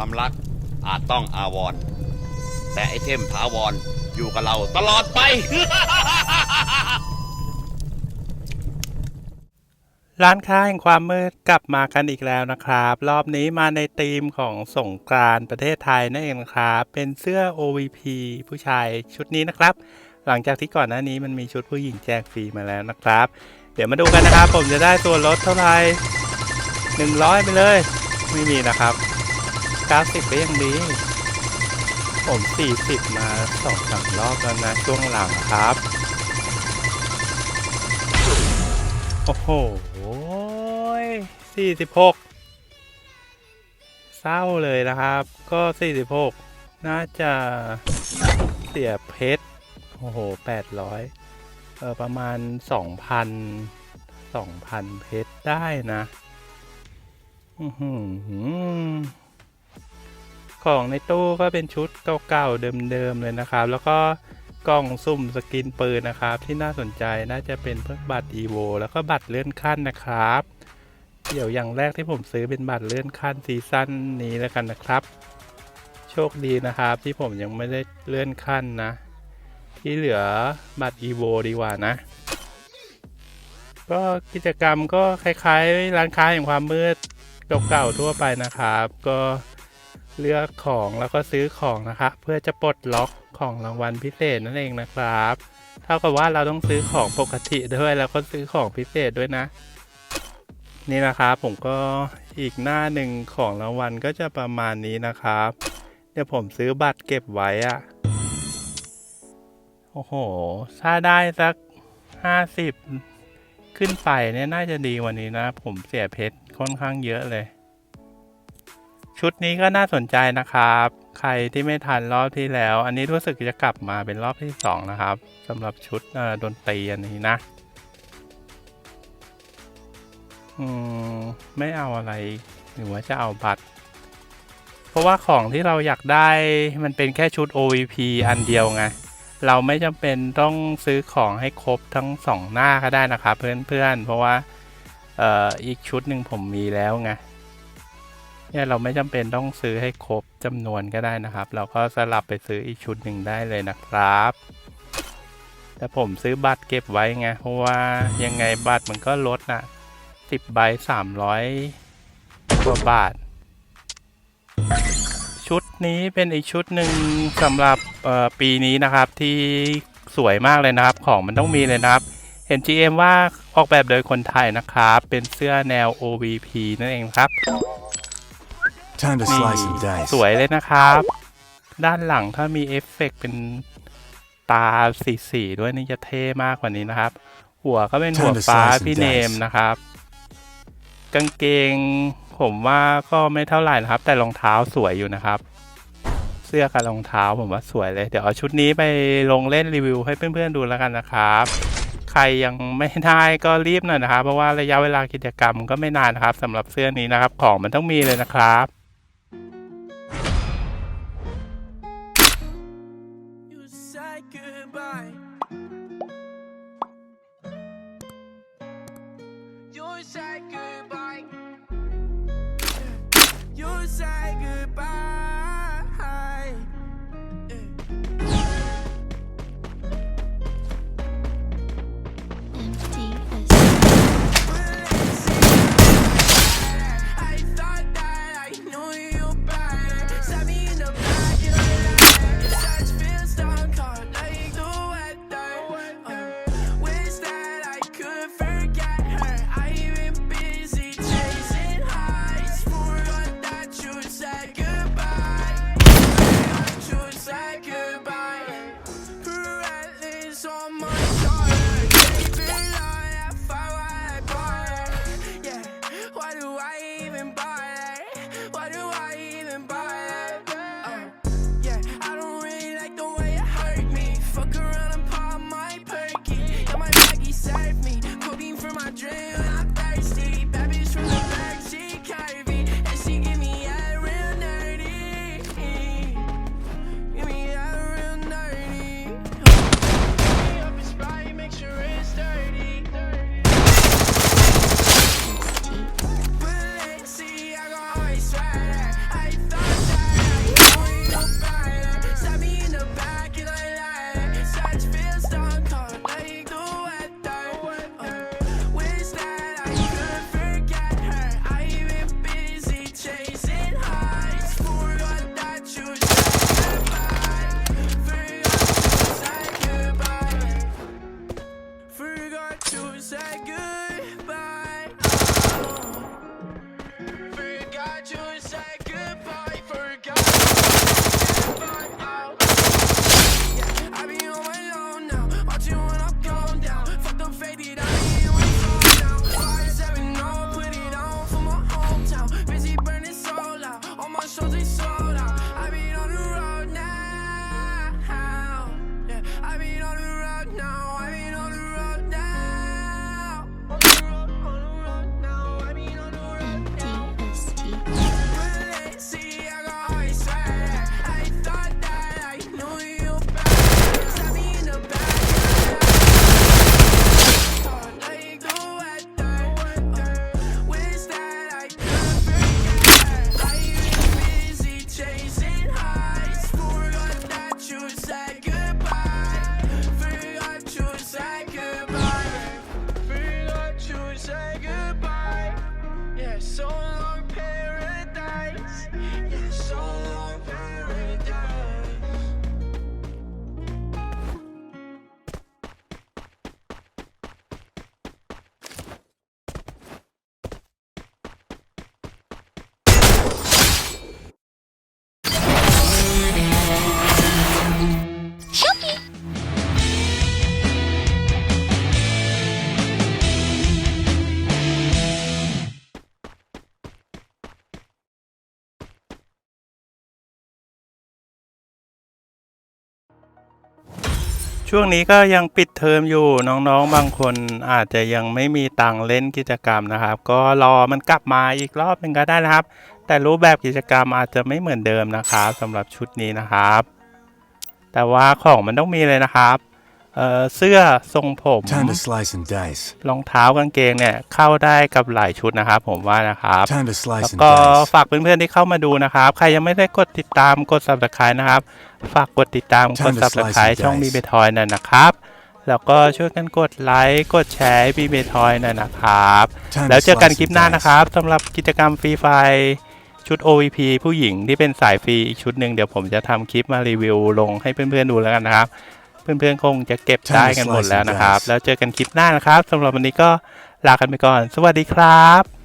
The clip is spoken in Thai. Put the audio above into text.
ความรักอาจต้องอาวรณ์แต่ไอเทมถาวรอยู่กับเราตลอดไป ร้านค้าแห่งความมืดกลับมากันอีกแล้วนะครับ รอบนี้มาในธีมของสงกรานต์ประเทศไทยนั่นเองครับ เป็นเสื้อ OVP ผู้ชายชุดนี้นะครับ หลังจากที่ก่อนหน้านี้มันมีชุดผู้หญิงแจกฟรีมาแล้วนะครับ เดี๋ยวมาดูกันนะครับ ผมจะได้ตัวลดเท่าไหร่100 ไปเลย ไม่มีนะครับ 90ก็ยังดี ผม40มาสองสามรอบแล้วนะช่วงหลังครับ โอ้โหสี่สิบหกเศร้าเลยนะครับ ก็สี่สิบหกน่าจะเสียเพชร โอ้โหแปดร้อยเออประมาณสองพันสองพันเพชรได้นะ อือหือ ของในตู้ก็เป็นชุดเก่าๆเดิมๆเลยนะครับ แล้วก็กล่องสุ่มสกินปืนนะครับ ที่น่าสนใจน่าจะเป็นเพิ่มบัตร EVO แล้วก็บัตรเลื่อนขั้นนะครับ เดี๋ยวอย่างแรกที่ผมซื้อเป็นบัตรเลื่อนขั้นซีซั่นนี้แล้วกันนะครับ โชคดีนะครับที่ผมยังไม่ได้เลื่อนขั้นนะ ที่เหลือบัตร EVO ดีกว่านะก็กิจกรรมก็คล้ายๆ ร้านค้าแห่งความมืดเก่าๆทั่วไปนะครับ ก็ เลือกของแล้วก็ซื้อของนะครับเพื่อจะปลดล็อกของรางวัลพิเศษนั่นเองนะครับ เท่ากับว่าเราต้องซื้อของปกติด้วยแล้วก็ซื้อของพิเศษด้วยนะ นี่นะครับผมก็อีกหน้าหนึ่งของรางวัลก็จะประมาณนี้นะครับ เดี๋ยวผมซื้อบัตรเก็บไว้อะโอ้โห ถ้าได้สักห้าสิบขึ้นไปเนี่ยน่าจะดีวันนี้นะ ผมเสียเพชรค่อนข้างเยอะเลย ชุดนี้ก็น่าสนใจนะครับ ใครที่ไม่ทันรอบที่แล้ว อันนี้รู้สึกจะกลับมาเป็นรอบที่สองนะครับสำหรับชุดเอ่อดนตรีอันนี้นะ อืม ไม่เอาอะไร หรือว่าจะเอาบัตร เพราะว่าของที่เราอยากได้มันเป็นแค่ชุด OVP อันเดียวไง เราไม่จำเป็นต้องซื้อของให้ครบทั้งสองหน้าก็ได้นะครับเพื่อนๆเพราะว่าเอ่ออีกชุดหนึ่งผมมีแล้วไง เนี่ยเราไม่จำเป็นต้องซื้อให้ครบจำนวนก็ได้นะครับ เราก็สลับไปซื้ออีกชุดหนึ่งได้เลยนะครับ แต่ผมซื้อบัตรเก็บไว้ไง เพราะว่ายังไงบัตรมันก็ลดนะสิบใบสามร้อยกว่าบาท ชุดนี้เป็นอีกชุดหนึ่งสำหรับปีนี้นะครับที่สวยมากเลยนะครับ ของมันต้องมีเลยนะครับเห็น GM ว่าออกแบบโดยคนไทยนะครับ เป็นเสื้อแนว OVP นั่นเองครับ Time to นี่ slice and dice. สวยเลยนะครับ ด้านหลังถ้ามีเอฟเฟกต์เป็นตาสีสีๆด้วยนี่จะเท่มากกว่านี้นะครับ หัวก็เป็นหัว Time to ฟ้า slice and พี่เนม dice นะครับ กางเกงผมว่าก็ไม่เท่าไหร่นะครับ แต่รองเท้าสวยอยู่นะครับ เสื้อกับรองเท้าผมว่าสวยเลย เดี๋ยวเอาชุดนี้ไปลงเล่นรีวิวให้เพื่อนๆดูแล้วกันนะครับใครยังไม่ได้ก็รีบหน่อยนะครับ เพราะว่าระยะเวลากิจกรรมก็ไม่นานนะครับสำหรับเสื้อนี้นะครับ ของมันต้องมีเลยนะครับ goodbye. ช่วงนี้ก็ยังปิดเทอมอยู่น้องๆ บางคนอาจจะยังไม่มีตังค์เล่นกิจกรรมนะครับ ก็รอมันกลับมาอีกรอบหนึ่งก็ได้นะครับ แต่รูปแบบกิจกรรมอาจจะไม่เหมือนเดิมนะครับสำหรับชุดนี้นะครับ แต่ว่าของมันต้องมีเลยนะครับ เอ่อเสื้อทรงผม Time to slice and dice. รองเท้ากางเกงเนี่ยเข้าได้กับหลายชุดนะครับผมว่านะครับ Time to แล้ว slice and ก็ dice. ฝากเพื่อนๆที่เข้ามาดูนะครับ ใครยังไม่ได้กดติดตามกด subscribe นะครับ ฝากกดติดตามกด Time to slice subscribe and ช่อง dice บีเบทอยหน่อยนะครับ แล้วก็ช่วยกันกดไลค์กดแชร์บีเบทอยหน่อยนะครับ Time แล้ว to เจอกัน slice คลิป and หน้า dice. นะครับสำหรับกิจกรรมฟรีไฟชุด OVP ผู้หญิงที่เป็นสายฟรีอีกชุดหนึ่งเดี๋ยวผมจะทำคลิปมารีวิวลงให้เพื่อนๆดูแล้วกันนะครับ เพื่อนๆคงจะเก็บได้กันหมดแล้วนะครับ แล้วเจอกันคลิปหน้านะครับสำหรับวันนี้ก็ลากันไปก่อน สวัสดีครับ